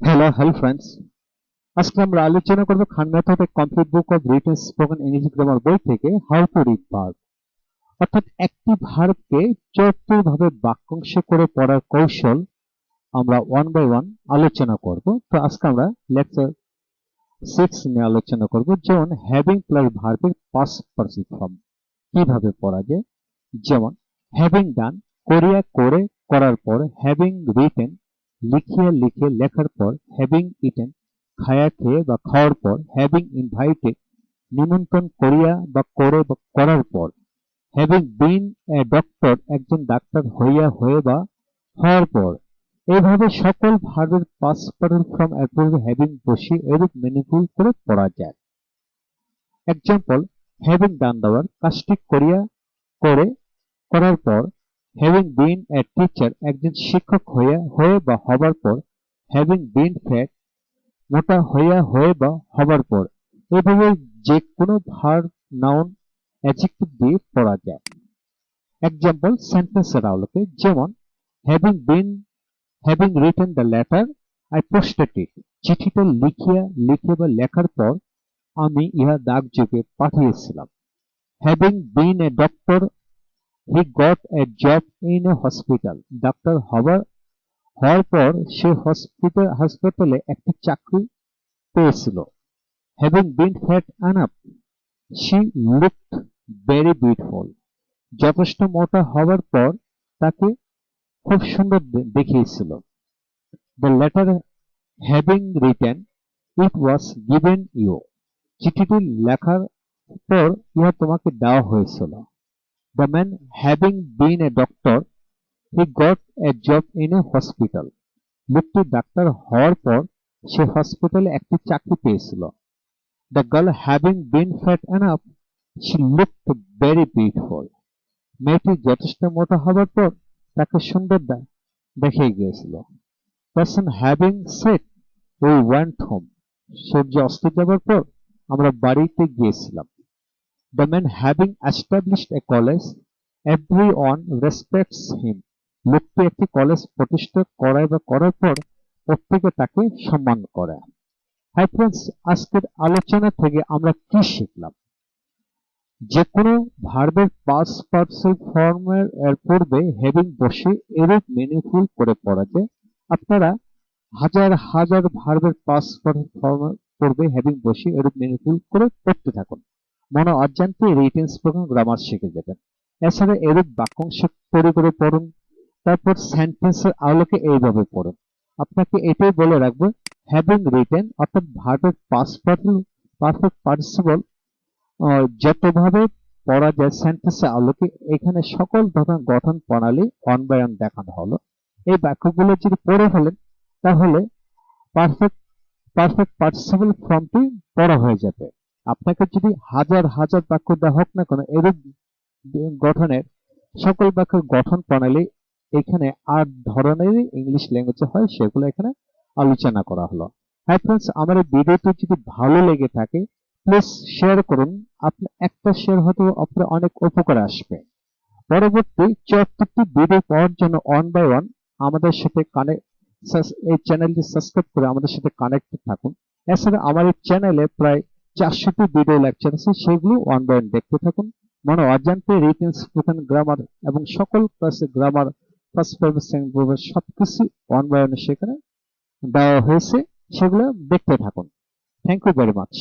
Hello hello friends আজকে আমরা আলোচনা করব Khan method complete book of written spoken English grammar বই থেকে হাউ টু রিড ভার্ব অর্থাৎ একটি ভার্বকে চতুর ভাবে বাক্যাংশে করে পড়ার কৌশল আমরা ওয়ান বাই ওয়ান আলোচনা করব। তো আজকে আমরা লেকচার সিক্স নিয়ে আলোচনা করব, যেমন হ্যাভিং প্লাস ভার্বের পাস পার্সিভ ফর্ম কীভাবে পড়া যায়? যেমন হ্যাভিং ডান করিয়া করে করার পর হ্যাভিং রিটেন লিখিয়া লিখে লেখার পর হ্যাভিং ইটেন খায়া খেয়ে বা খাওয়ার পর হ্যাভিং ইনভাইটেড নিমন্ত্রণ করিয়া বা করে, বা করার পর হ্যাভিং বিন এ ডক্টর একজন ডাক্তার হইয়া হয়ে বা হওয়ার পর, এইভাবে সকল ভার্বের পাস পার্ট ফ্রম এর হ্যাভিং বসি এরূপ মিনিংফুল করে পড়া যায়। এক্সাম্পল হ্যাভিং ডান দেওয়ার কাজটি করিয়া, করে, করার পর হ্যাভিং বিন এ টিচার একজন শিক্ষক হইয়া হয়ে বা হবার পর হ্যাভিং বিন ফ্যাট মোটা হইয়া, হয়ে বা হবার পর, এভাবে যে কোনো ভার নাউন অ্যাডজেক্টিভ দিয়ে পড়া যায়। এক্সাম্পল সেন্টেন্সের আলোকে যেমন having been having written the letter I posted it চিঠিটা লিখিয়া, লিখে বা লেখার পর, আমি ইহা ডাকযোগে পাঠিয়েছিলাম। Having been a doctor he got a job in a hospital doctor হবার হওয়ার পর সে হসপিটাল হাসপাতালে একটি চাকরি পেয়েছিল। Having been fat up she looked very beautiful যথেষ্ট মোটা হওয়ার পর তাকে খুব সুন্দর দেখিয়েছিল। The letter having written it was given you চিঠিটি লেখার পর ইহা তোমাকে দেওয়া হয়েছিল। The man having been a doctor, he got a job in a hospital. লোকটি ডাক্তার হওয়ার পর সে হসপিটালে একটি চাকরি পেয়েছিল। The girl having been fat enough she looked very beautiful মেয়েটি যথেষ্ট মোটা হবার পর তাকে সুন্দর দেখে গিয়েছিল। Person having set we went home সূর্য অস্ত যাবার পর আমরা বাড়িতে গিয়েছিলাম। The man having established a college, everyone respects him. লোকটি একটি কলেজ প্রতিষ্ঠা করায় বা করার পর প্রত্যেকে তাকে সম্মান করে। হাই ফ্রেন্ডস আজকের আলোচনা থেকে আমরা কি শিখলাম? যে কোনো ভার্বের পাস পার্সেল ফর্মের এর পূর্বে হেভিং বসে এরূপ মিনিংফুল করে পড়া যায় আপনারা হাজার হাজার ভার্বের পাস ফর্মের পূর্বে হেভিং বসে এরূপ মিনিংফুল করে পড়তে থাকুন। মনে অজান্তে রিটেন স্পোকেন গ্রামার শিখে যাবেন। এছাড়া এরূপ বাক্যাংশ তৈরি করে পড়ুন, তারপর সেন্টেন্সের আলোকে এইভাবে পড়ুন। আপনাকে এটাই বলে রাখব হ্যাভিং রিটেন অর্থাৎ ভার্বের পাস পারফেক্ট পার্টিসিপল যতভাবে পড়া যায় সেন্টেন্সের আলোকে, এখানে সকল ধরনের গঠন প্রণালী অন বাই দেখানো হলো। এই বাক্যগুলো যদি পড়ে ফেলেন, তাহলে পারফেক্ট পারফেক্ট পার্টিসিপল ফর্মটি পড়া হয়ে যাবে। আপনাকে যদি হাজার হাজার বাক্য দেওয়া হোক না কেন, এরূপ গঠনের সকল বাক্যের গঠন প্রণালী এখানে আট ধরনের ইংলিশ ল্যাঙ্গুয়েজে হয়, সেগুলো এখানে আলোচনা করা হলো। হাই ফ্রেন্ডস আমার ভিডিওটি যদি ভালো লেগে থাকে প্লিজ শেয়ার করুন। আপনি একটা শেয়ার হয়তো আপনার অনেক উপকার আসবে। পরবর্তী চুয়াত্তরটি ভিডিও পাওয়ার জন্য ওয়ান বাই ওয়ান আমাদের সাথে কানেক্ট এই চ্যানেলটি সাবস্ক্রাইব করে আমাদের সাথে কানেক্টেড থাকুন। এছাড়া আমার এই চ্যানেলে প্রায় চারশোটি ভিডিও লেকচার আছে, সেগুলো ওয়ান দেখতে থাকুন। মনে অজান্তে রিটেন স্পোকেন গ্রামার এবং সকল ক্লাসে grammar first form second form সবকিছু ওয়ান বাই সেখানে দেওয়া হয়েছে, সেগুলো দেখতে থাকুন। Thank you very much